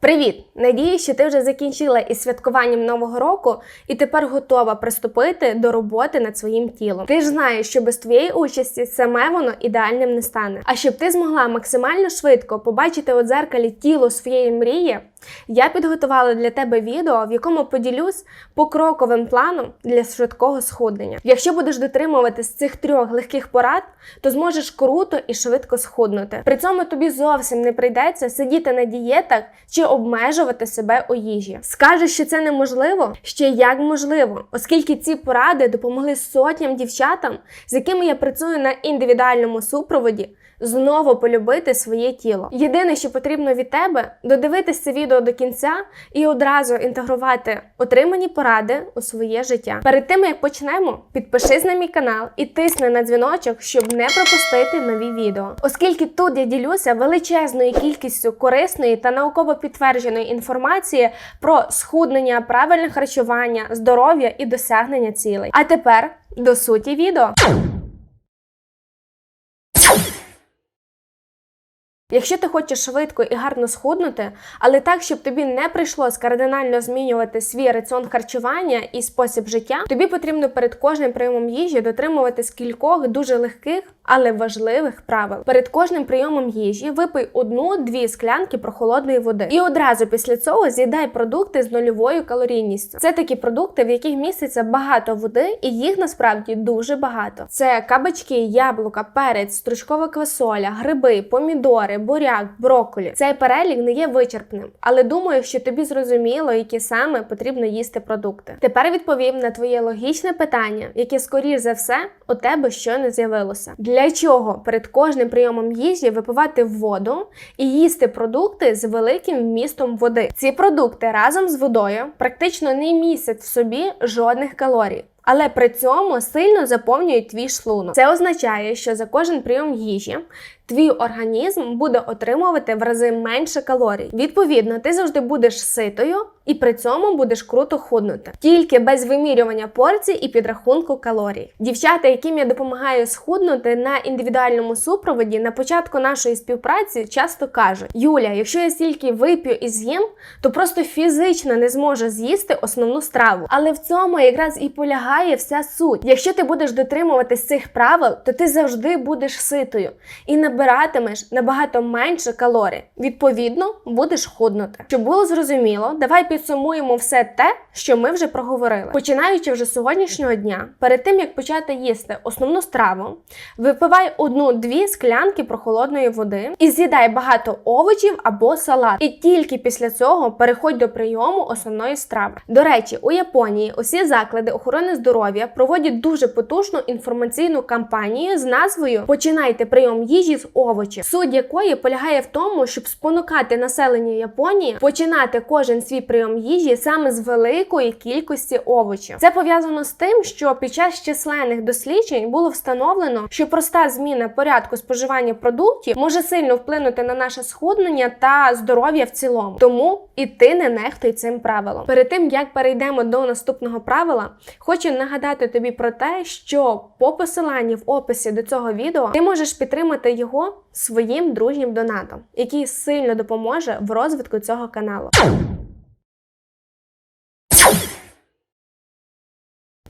Привіт! Надію, що ти вже закінчила із святкуванням нового року і тепер готова приступити до роботи над своїм тілом. Ти ж знаєш, що без твоєї участі саме воно ідеальним не стане. А щоб ти змогла максимально швидко побачити у дзеркалі тіло своєї мрії, я підготувала для тебе відео, в якому поділюсь покроковим планом для швидкого схуднення. Якщо будеш дотримуватись цих трьох легких порад, то зможеш круто і швидко схуднути. При цьому тобі зовсім не прийдеться сидіти на дієтах чи обмежувати себе у їжі. Скажеш, що це неможливо? Ще як можливо, оскільки ці поради допомогли сотням дівчатам, з якими я працюю на індивідуальному супроводі. Знову полюбити своє тіло. Єдине, що потрібно від тебе, додивитись це відео до кінця і одразу інтегрувати отримані поради у своє життя. Перед тим як почнемо, підпишись на мій канал і тисни на дзвіночок, щоб не пропустити нові відео. Оскільки тут я ділюся величезною кількістю корисної та науково підтвердженої інформації про схуднення, правильне харчування, здоров'я і досягнення цілей. А тепер до суті відео. Якщо ти хочеш швидко і гарно схуднути, але так, щоб тобі не прийшлось кардинально змінювати свій раціон харчування і спосіб життя, тобі потрібно перед кожним прийомом їжі дотримуватись кількох дуже легких, але важливих правил. Перед кожним прийомом їжі випий одну-дві склянки прохолодної води. І одразу після цього з'їдай продукти з нульовою калорійністю. Це такі продукти, в яких міститься багато води, і їх насправді дуже багато. Це кабачки, яблука, перець, стручкова квасоля, гриби, помідори буряк, брокколі. Цей перелік не є вичерпним, але думаю, що тобі зрозуміло, які саме потрібно їсти продукти. Тепер відповім на твоє логічне питання, яке, скоріш за все, у тебе щойно з'явилося. Для чого перед кожним прийомом їжі випивати воду і їсти продукти з великим вмістом води? Ці продукти разом з водою практично не містять в собі жодних калорій. Але при цьому сильно заповнюють твій шлунок. Це означає, що за кожен прийом їжі твій організм буде отримувати в рази менше калорій. Відповідно, ти завжди будеш ситою і при цьому будеш круто худнути. Тільки без вимірювання порцій і підрахунку калорій. Дівчата, яким я допомагаю схуднути на індивідуальному супроводі, на початку нашої співпраці часто кажуть: Юля, якщо я стільки вип'ю і з'їм, то просто фізично не зможу з'їсти основну страву. Але в цьому якраз і полягає вся суть. Якщо ти будеш дотримуватись цих правил, то ти завжди будеш ситою і набиратимеш набагато менше калорій. Відповідно, будеш худнути. Щоб було зрозуміло, давай підсумуємо все те, що ми вже проговорили. Починаючи вже з сьогоднішнього дня, перед тим як почати їсти основну страву, випивай одну-дві склянки прохолодної води і з'їдай багато овочів або салат. І тільки після цього переходь до прийому основної страви. До речі, у Японії усі заклади охорони здоров'я проводять дуже потужну інформаційну кампанію з назвою Починайте прийом їжі з овочів, суть якої полягає в тому, щоб спонукати населення Японії починати кожен свій прийом їжі саме з великої кількості овочів. Це пов'язано з тим, що під час численних досліджень було встановлено, що проста зміна порядку споживання продуктів може сильно вплинути на наше схуднення та здоров'я в цілому. Тому і ти не нехтуй цим правилом. Перед тим як перейдемо до наступного правила, хочу нагадати тобі про те, що по посиланні в описі до цього відео ти можеш підтримати його своїм дружнім донатом, який сильно допоможе в розвитку цього каналу.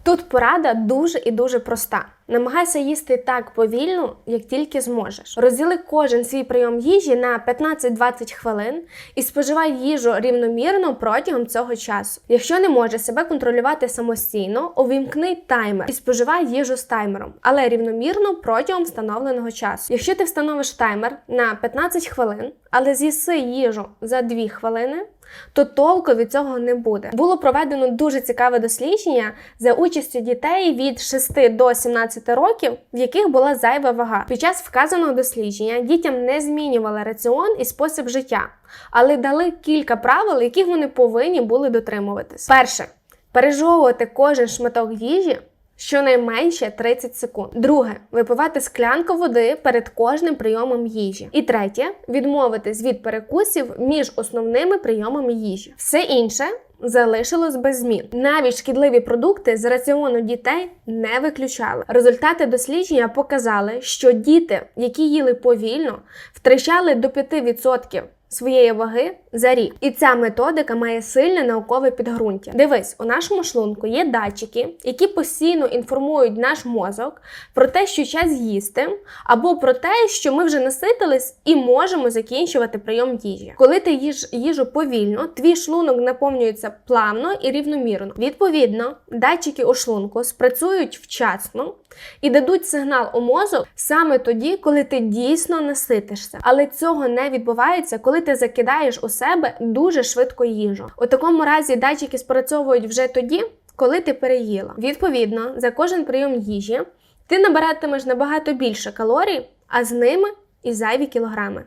Тут порада дуже і дуже проста. Намагайся їсти так повільно, як тільки зможеш. Розділи кожен свій прийом їжі на 15-20 хвилин і споживай їжу рівномірно протягом цього часу. Якщо не можеш себе контролювати самостійно, увімкни таймер і споживай їжу з таймером, але рівномірно протягом встановленого часу. Якщо ти встановиш таймер на 15 хвилин, але з'їси їжу за 2 хвилини. То толку від цього не буде. Було проведено дуже цікаве дослідження за участю дітей від 6 до 17 років, в яких була зайва вага. Під час вказаного дослідження дітям не змінювали раціон і спосіб життя, але дали кілька правил, яких вони повинні були дотримуватись. Перше пережовувати кожен шматок їжі. Щонайменше 30 секунд. Друге випивати склянку води перед кожним прийомом їжі. І третє відмовитись від перекусів між основними прийомами їжі. Все інше залишилось без змін. Навіть шкідливі продукти з раціону дітей не виключали. Результати дослідження показали, що діти, які їли повільно, втрачали до 5% своєї ваги за рік. І ця методика має сильне наукове підґрунтя. Дивись, у нашому шлунку є датчики, які постійно інформують наш мозок про те, що час їсти, або про те, що ми вже наситились і можемо закінчувати прийом їжі. Коли ти їж їжу повільно, твій шлунок наповнюється плавно і рівномірно. Відповідно, датчики у шлунку спрацюють вчасно і дадуть сигнал у мозок саме тоді, коли ти дійсно наситишся. Але цього не відбувається, коли ти закидаєш у себе дуже швидко їжу. У такому разі датчики спрацьовують вже тоді, коли ти переїла. Відповідно, за кожен прийом їжі ти набиратимеш набагато більше калорій, а з ними і зайві кілограми.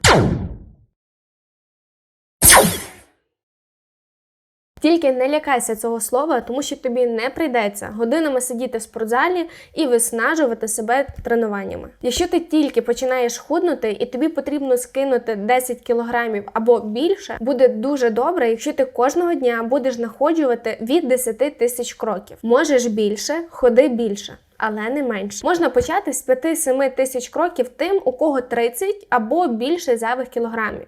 Тільки не лякайся цього слова, тому що тобі не прийдеться годинами сидіти в спортзалі і виснажувати себе тренуваннями. Якщо ти тільки починаєш худнути і тобі потрібно скинути 10 кілограмів або більше, буде дуже добре, якщо ти кожного дня будеш находжувати від 10 тисяч кроків. Можеш більше, ходи більше. Але не менше. Можна почати з 5-7 тисяч кроків тим, у кого 30 або більше зайвих кілограмів.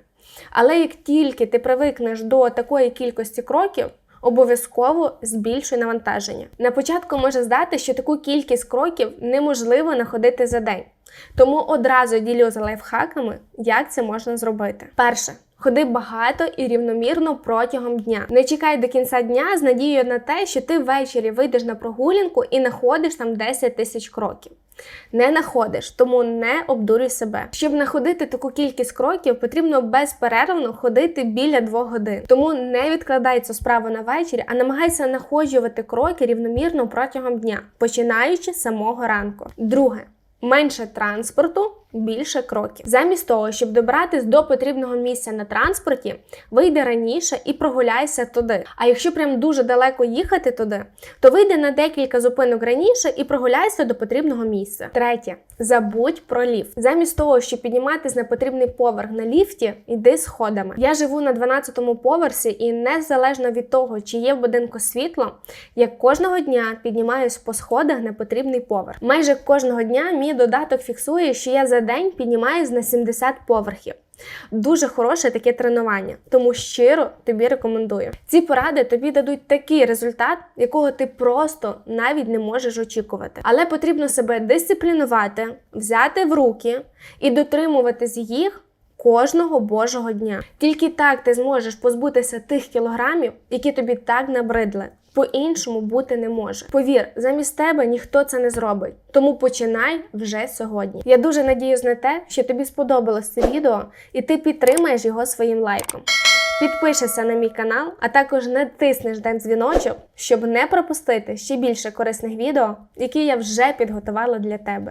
Але як тільки ти привикнеш до такої кількості кроків, обов'язково збільшуй навантаження. На початку може здати, що таку кількість кроків неможливо находити за день. Тому одразу ділю за лайфхаками, як це можна зробити. Перше. Ходи багато і рівномірно протягом дня. Не чекай до кінця дня з надією на те, що ти ввечері вийдеш на прогулянку і находиш там 10 тисяч кроків. Не находиш, тому не обдурюй себе. Щоб находити таку кількість кроків, потрібно безперервно ходити біля 2 годин. Тому не відкладай цю справу на вечір, а намагайся находжувати кроки рівномірно протягом дня, починаючи з самого ранку. Друге. Менше транспорту, більше кроків. Замість того, щоб добратись до потрібного місця на транспорті, вийди раніше і прогуляйся туди. А якщо прям дуже далеко їхати туди, то вийди на декілька зупинок раніше і прогуляйся до потрібного місця. Третє. Забудь про ліфт. Замість того, щоб підніматись на потрібний поверх на ліфті, йди сходами. Я живу на 12-му поверсі, і незалежно від того, чи є в будинку світло, я кожного дня піднімаюсь по сходах на потрібний поверх. Майже кожного дня мій додаток фіксує, що я за день піднімаюсь на 70 поверхів. Дуже хороше таке тренування, тому щиро тобі рекомендую. Ці поради тобі дадуть такий результат, якого ти просто навіть не можеш очікувати. Але потрібно себе дисциплінувати, взяти в руки і дотримуватись їх. Кожного божого дня. Тільки так ти зможеш позбутися тих кілограмів, які тобі так набридли. По-іншому бути не може. Повір, замість тебе ніхто це не зробить. Тому починай вже сьогодні. Я дуже надіюсь на те, що тобі сподобалось це відео, і ти підтримаєш його своїм лайком. Підпишися на мій канал, а також натиснеш ден дзвіночок, щоб не пропустити ще більше корисних відео, які я вже підготувала для тебе.